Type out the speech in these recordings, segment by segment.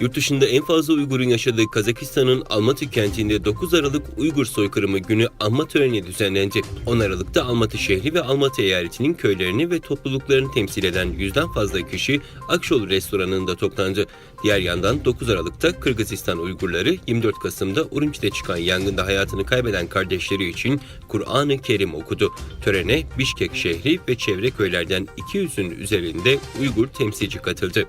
Yurt dışında en fazla Uygur'un yaşadığı Kazakistan'ın Almatı kentinde 9 Aralık Uygur Soykırımı günü anma töreni düzenlendi. 10 Aralık'ta Almatı şehri ve Almatı eyaletinin köylerini ve topluluklarını temsil eden yüzden fazla kişi Akşol restoranında toplandı. Diğer yandan 9 Aralık'ta Kırgızistan Uygurları 24 Kasım'da Urumçi'de çıkan yangında hayatını kaybeden kardeşleri için Kur'an-ı Kerim okudu. Törene Bişkek şehri ve çevre köylerden 200'ün üzerinde Uygur temsilci katıldı.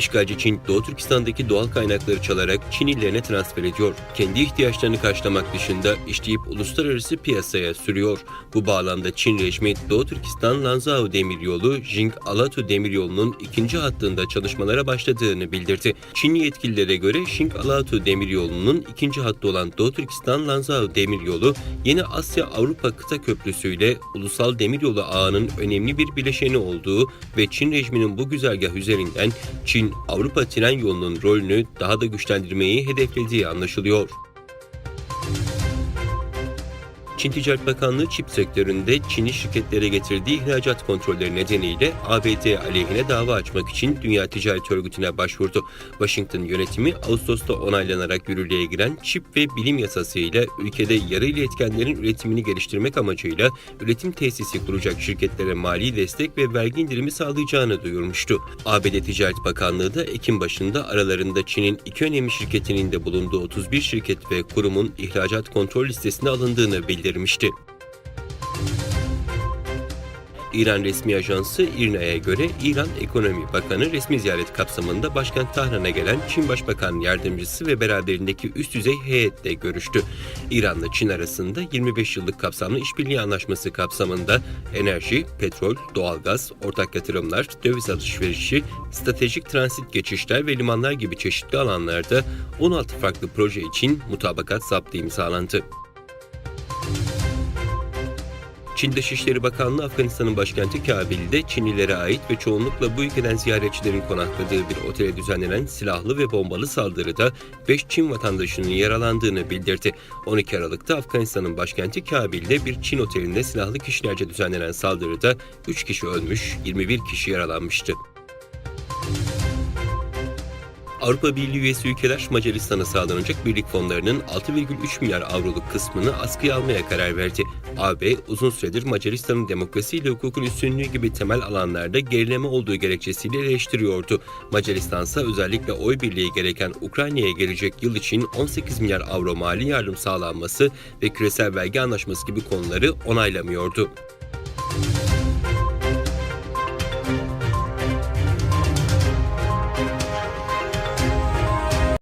İşgalci Çin, Doğu Türkistan'daki doğal kaynakları çalarak Çin illerine transfer ediyor. Kendi ihtiyaçlarını karşılamak dışında işleyip uluslararası piyasaya sürüyor. Bu bağlamda Çin rejimi Doğu Türkistan Lanzhou Demiryolu, Jing-Alatu Demiryolu'nun ikinci hattında çalışmalara başladığını bildirdi. Çin yetkililere göre Jing-Alatu Demiryolu'nun ikinci hattı olan Doğu Türkistan Lanzhou Demiryolu, Yeni Asya Avrupa kıta köprüsüyle ulusal demiryolu ağının önemli bir bileşeni olduğu ve Çin rejiminin bu güzergah üzerinden Çin Avrupa tren yolunun rolünü daha da güçlendirmeyi hedeflediği anlaşılıyor. Çin Ticaret Bakanlığı çip sektöründe Çin'i şirketlere getirdiği ihracat kontrolleri nedeniyle ABD aleyhine dava açmak için Dünya Ticaret Örgütü'ne başvurdu. Washington yönetimi Ağustos'ta onaylanarak yürürlüğe giren çip ve bilim yasası ile ülkede yarı iletkenlerin üretimini geliştirmek amacıyla üretim tesisi kuracak şirketlere mali destek ve vergi indirimi sağlayacağını duyurmuştu. ABD Ticaret Bakanlığı da Ekim başında aralarında Çin'in iki önemli şirketinin de bulunduğu 31 şirket ve kurumun ihracat kontrol listesine alındığını bildirmişti. İran resmi ajansı İRNA'ya göre İran Ekonomi Bakanı resmi ziyaret kapsamında başkent Tahran'a gelen Çin Başbakan Yardımcısı ve beraberindeki üst düzey heyetle görüştü. İran'la Çin arasında 25 yıllık kapsamlı işbirliği anlaşması kapsamında enerji, petrol, doğalgaz, ortak yatırımlar, döviz alışverişi, stratejik transit geçişler ve limanlar gibi çeşitli alanlarda 16 farklı proje için mutabakat zaptı imzalandı. Çin Dışişleri Bakanlığı Afganistan'ın başkenti Kabil'de Çinlilere ait ve çoğunlukla bu ülkeden ziyaretçilerin konakladığı bir otele düzenlenen silahlı ve bombalı saldırıda 5 Çin vatandaşının yaralandığını bildirdi. 12 Aralık'ta Afganistan'ın başkenti Kabil'de bir Çin otelinde silahlı kişilerce düzenlenen saldırıda 3 kişi ölmüş, 21 kişi yaralanmıştı. Avrupa Birliği üyesi ülkeler Macaristan'a sağlanacak birlik fonlarının 6,3 milyar avroluk kısmını askıya almaya karar verdi. AB uzun süredir Macaristan'ın demokrasi ile hukukun üstünlüğü gibi temel alanlarda gerileme olduğu gerekçesiyle eleştiriyordu. Macaristan ise özellikle oy birliği gereken Ukrayna'ya gelecek yıl için 18 milyar avro mali yardım sağlanması ve küresel vergi anlaşması gibi konuları onaylamıyordu.